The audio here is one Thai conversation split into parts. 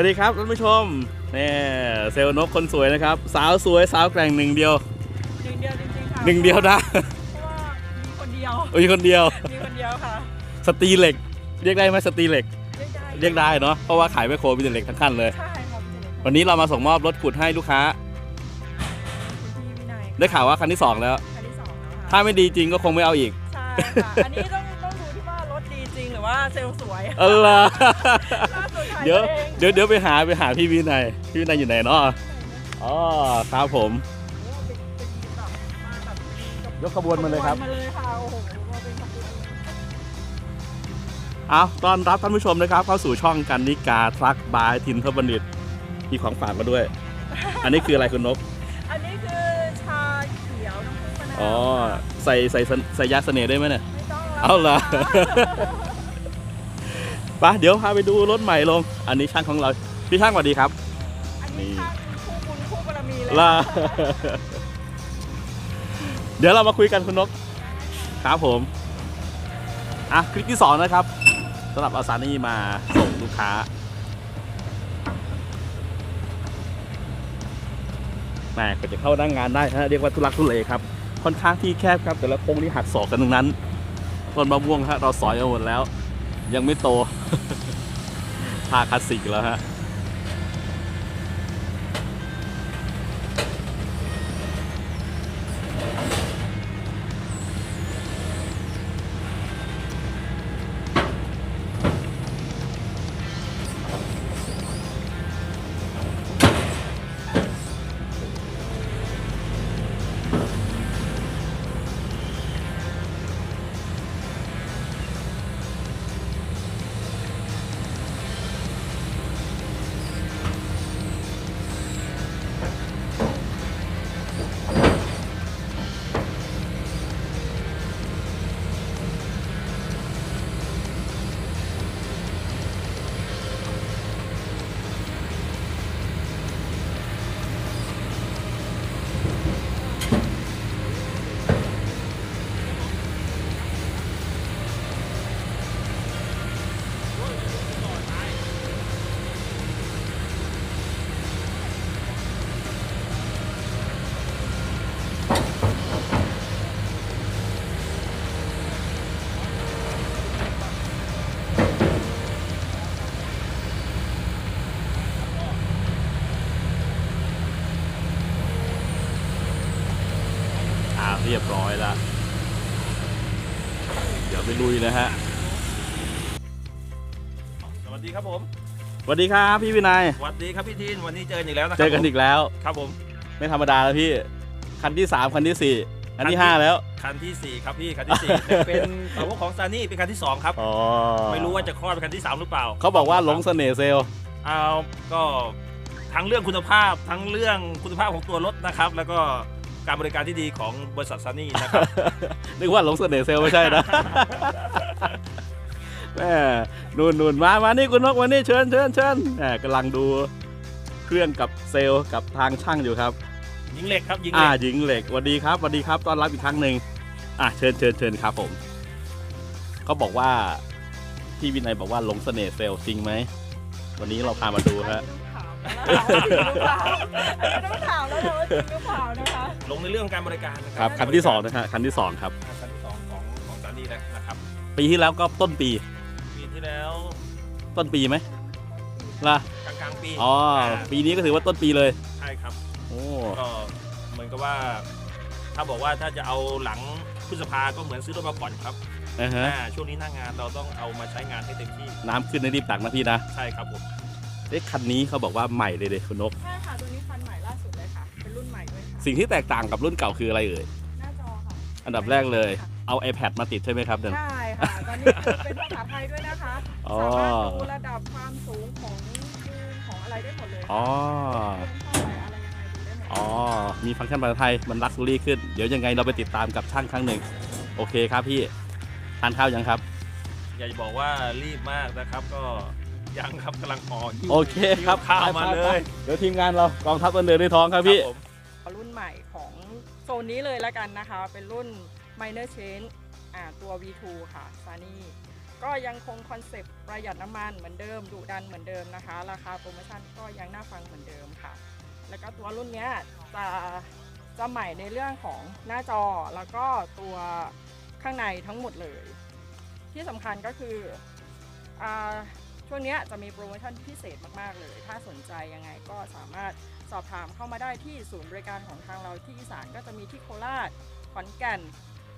วัสดีครับท่านผู้ชมนี่เซลล์นกคนสวยนะครับ สาวสวยสาวแกร่งหนึ่งเดียวหนึ่งเดียวจริงๆค่ะหนึ่งเดียวนะเพราะว่ามีคนเดียวมีคนเดียวมีคนเดียวค่ะสตรีเหล็ก เรียกได้ไหมสตรีเหล็ก เรียกได้เรียกได้เนาะเพราะว่าขายแมคโครมีแต่เหล็กทั้งคันเลยใช่ครับคุณวันนี้เรามาส่งมอบรถขุดให้ลูกค้าพี่วินัยได้ข่าวว่าคันที่สองแล้วคันที่สองแล้วถ้าค่ะไม่ดีจริงก็คงไม่เอาอีกใช่ค่ะอันนี้ต้องต้องดูที่ว่ารถดีจริงหรือว่าเซลล์สวยเออล่ะล่าสุดขายเดี๋ยวตัวเอง เดี๋ยวเดี๋ยวไปหาไปหาพี่วินัยพี่วินัยอยู่ไหนเนาะอ๋อครับผมโอ้โหเป็นเป็นแบบมาแบบยกขบวนมาเลยครับ มาเลยค่ะโอ้โหมาเป็นขบวนเอาต้อนรับท่านผู้ชมนะครับ เข้าสู่ช่องกันนิกาทรัคบายทินทบัณฑิตมีของฝากมาด้วย อันนี้คืออะไรคุณนกอันนี้คือชาเขียวน้ำผึ้งมะนาวอ๋อค่ะใส่ใส่ใส่ยาเสน่ห์ได้ไหมเนี่ย ไม่ต้องเอาเหรอไปเดี๋ยวพาไปดูรถใหม่ลง อันนี้ช่างของเรา พี่ช่างสวัสดีครับอันนี้ทางคู่บุญคู่บารมีเลยล่าเดี๋ยวเรามาคุยกันคุณนกครับผมอะคลิปที่สองนะครับสำหรับอาซานี่มาส่งลูกค้าแหมก็จะเข้านั่งงานได้ฮะเรียกว่าทุลักทุเลครับ ค่อนข้างที่แคบครับ แต่ละโค้งที่หักศอกกันตรงนั้นต้นมะม่วงฮะเราสอยเอาหมดแล้ว ยังไม่โตผ่าคลาสสิกแล้วฮะ เดี๋ยวไปลุยนะฮะ สวัสดีครับผม สวัสดีครับพี่วินัย สวัสดีครับพี่ทีน วันนี้เจอกันอีกแล้วนะครัเจอกันอีกแล้ว ครับผม ไม่ธรรมดาแล้วพี่ คันที่ 3 คันที่ 4 คันที่คันที่5แล้ว คันที่ 4 ครับพี่ คันที่4แต่เป็นสาวกของซานี่เป็นคันที่ 2 ครับอ๋อไม่รู้ว่าจะคลอดเป็นคันที่ 3 หรือเปล่า เขาบอกว่าหลงเสน่ห์เซลล์เอาก็ทั้งเรื่องคุณภาพ ทั้งเรื่องคุณภาพของตัวรถนะครับ แล้วก็ การบริการที่ดีของบริษัทซานี่นะครับ นึกว่าหลงเสน่ห์เซลล์ไม่ใช่นะแม่นู่นนู่นมามานี่คุณนกมานี่เชิญเชิญเชิญแหมกำลังดูเครื่องกับเซลล์กับทางช่างอยู่ครับยิงเหล็กครับยิงเหอ่าล็กหญิงเหล็กสวัสดีครับสวัสดีครับต้อนรับอีกครั้งหนึ่งอะเชิญเชิญเชิญครับผมเขาบอกว่าพี่วินัยบอกว่าหลงเสน่ห์เซลล์จริงไหมวันนี้เราพามาดูฮะ ต้องถามแล้วนะว่าจริงหรือเปล่านะคะลงในเรื่องการบริการนะคครัรับบคันที่สองนะฮะคันที่สองครับคันที่สองของของซานี่นะครับปีที่แล้วก็ต้นปี ปีที่แล้วต้นปีไหมล่ะกลางกลางๆปีอ๋อปีนี้ก็ถือว่าต้นปีเลย ใช่ครับ โอ้ ก็เหมือนกับว่า ถ้าบอกว่าถ้าจะเอาหลังพฤษภาก็เหมือนซื้อรถมาผ่อนครับนะฮะ อ่าช่วงนี้หน้างานเราต้องเอามาใช้งานให้เต็มที่น้ำขึ้นในรีบตักนะพี่นะ ใช่ครับผม เอ๊ะคันนี้เขาบอกว่าใหม่เลยเด็คุณนก ใช่ค่ะตัวนี้คันใหม่ล่าสุดเลยค่ะ เป็นรุ่นใหม่ด้วยค่ะสิ่งที่แตกต่างกับรุ่นเก่าคืออะไรเอ่ย หน้าจอค่ะอันดับแรกเลย เอา iPad มาติดใช่ไหมครับเดินใช่ค่ะตอนนี้เป็นภาษาไทยด้วยนะคะ อ๋อ สามารถดูระดับความสูงของยืนของอะไรได้หมดเลยอ๋อเรื่องเท่าไหร่อะไรยังไงดูได้หมดอ๋อ มีฟังก์ชันภาษาไทยมันลักซ์รี่ขึ้น เดี๋ยวยังไงเราไปติดตามกับช่างครั้งหนึ่ง โอเคครับพี่ ทานข้าวยังครับ อย่าจะบอกว่ารีบมากนะครับก็ ยังครับกำลังห่ออยู่โอเคครับข้าวมาไปเลไปยเดี๋ยวทีมงานเรากองทัพต้นเรือด้วยท้องครับพี่ครับผมรุ่นใหม่ของโซนนี้เลยละกันนะคะ เป็นรุ่น minor change อ่าตัว V2 ค่ะ Sunny ก็ยังคงคอนเซปต์ประหยัดน้ำมันเหมือนเดิมดุดันเหมือนเดิมนะคะ ราคาโปรโมชั่นก็ยังน่าฟังเหมือนเดิมค่ะ แล้วก็ตัวรุ่นเนี้ยจะจะใหม่ในเรื่องของหน้าจอแล้วก็ตัวข้างในทั้งหมดเลย ที่สำคัญก็คืออา ช่วงนี้จะมีโปรโมชั่นพิเศษมาก ๆ เลย ถ้าสนใจยังไงก็สามารถสอบถามเข้ามาได้ที่ศูนย์บริการของทางเราที่อีสานก็จะมีที่โคราช ขอนแก่น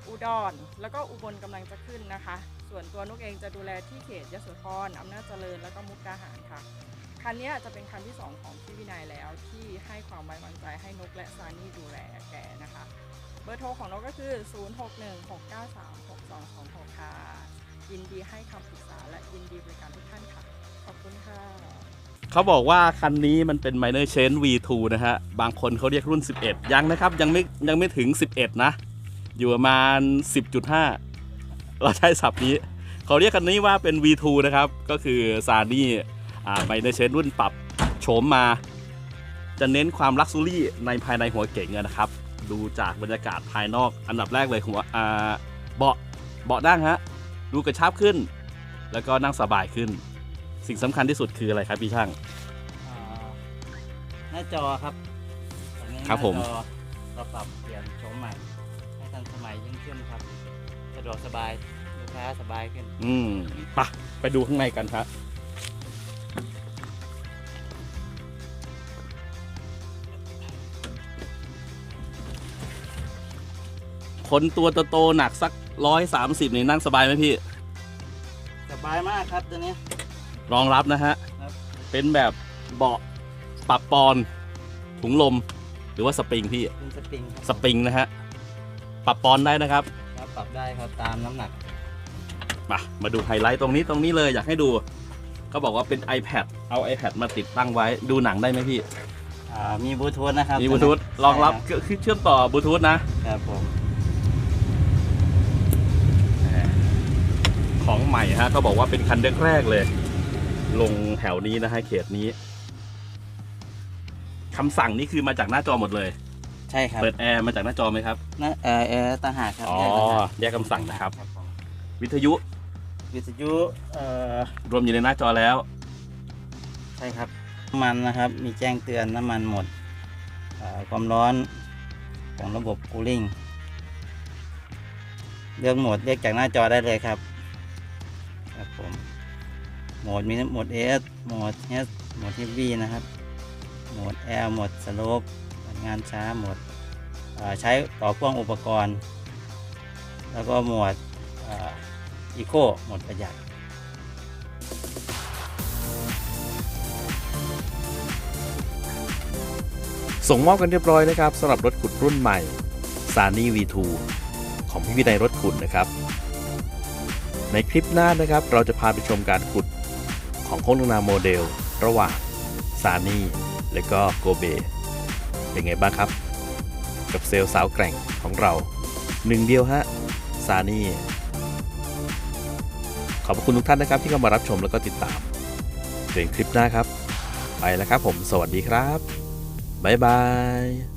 อุดร แล้วก็อุบลกำลังจะขึ้นนะคะ ส่วนตัวนุกเองจะดูแลที่เขตยโสธรอำนาจเจริญ แล้วก็มุกดาหารค่ะคันนี้จะเป็นคันที่ 2 ของพี่วินัยแล้วที่ให้ความไว้วางใจให้นกและซานี่ดูแลแกนะคะ เบอร์โทรของนกก็คือ 0616936226 ค่ะ ยินดีให้คำปรึกษาและยินดีบริการทุกท่านค่ะ ขอบคุณค่ะ เขาบอกว่าคันนี้มันเป็น Minor Change V2 นะฮะ บางคนเขาเรียกรุ่น 11 ยังนะครับ ยังไม่ยังไม่ถึง 11 นะ อยู่ประมาณ 10.5 เราใช้ศัพท์นี้ เขาเรียกคันนี้ว่าเป็น V2 นะครับ ก็คือซานี่อ่า Minor Change รุ่นปรับโฉมมา จะเน้นความลักซ์รี่ในภายในหัวเก๋งนะครับ ดูจากบรรยากาศภายนอก อันดับแรกเลยหัวอ่าเบาะเบาะนั่งฮะ ดูกระชับขึ้น แล้วก็นั่งสบายขึ้น สิ่งสำคัญที่สุดคืออะไรครับพี่ช่าง อ่าหน้าจอครับตอนนี้ครับผม หน้าจอเราปรับเปลี่ยนโฉมใหม่ ให้ทันสมัยยิ่งขึ้นครับ สะดวกสบายลูกค้าสบายขึ้น อืมไปะไปดูข้างในกันครับ คนตัวโตๆหนักสัก ร้อยสามสิบนี่นั่งสบายไหมพี่ สบายมากครับตัวนี้ รองรับนะฮะครับเป็นแบบเบาะปรับปอนถุงลม หรือว่าสปริงพี่ เป็นสปริงครับสปริงนะฮะ ปรับปอนได้นะครับ ครับปรับได้ครับตามน้ำหนัก มา มาดูไฮไลท์ตรงนี้ตรงนี้เลยอยากให้ดู ก็บอกว่าเป็น iPad เอา iPad มาติดตั้งไว้ดูหนังได้ไหมพี่ อ่ามีบลูทูธนะครับมีบลูทูธรองรับใช่คือเชื่อมต่อบลูทูธนะครับผม ของใหม่ฮะก็บอกว่าเป็นคันแรกๆเลย ลงแถวนี้นะฮะเขตนี้คำสั่งนี่คือมาจากหน้าจอหมดเลย ใช่ครับเปิดแอร์มาจากหน้าจอไหมครับหน้าเออเออต่างหากครับอ๋อแยกต่างหากแยกคำสั่งนะครับผมวิทยุวิทยุเอ่อรวมอยู่ในหน้าจอแล้ว ใช่ครับน้ำมันนะครับ มีแจ้งเตือนน้ำมันหมดอ่าความร้อนของระบบคูลิ่งเลือกโหมดเรียกจากหน้าจอได้เลยครับ ครับผมโหมดมีโหมด S โหมด H โหมด Heavy นะครับ โหมด L โหมด Slope งานช้าโหมดใช้ต่อพ่วงอุปกรณ์ แล้วก็โหมดอ่า Eco โหมดประหยัดส่งมอบกันเรียบร้อยนะครับสำหรับรถขุดรุ่นใหม่ s a n y V2 ของพี่วินัยรถขุดนะครับ ในคลิปหน้านะครับเราจะพาไปชมการขุดของโค้งลงนาโมเดล ระหว่าง s a n y และก็โกเบเป็นไงบ้างครับ กับเซลล์สาวแกร่งของเราหนึ่งเดียวฮะ s a n y ขอบพระคุณทุกท่านนะครับที่เข้ามารับชมแล้วก็ติดตามเจอกันคลิปหน้าครับ ไปแล้วครับผมสวัสดีครับ บ๊ายบาย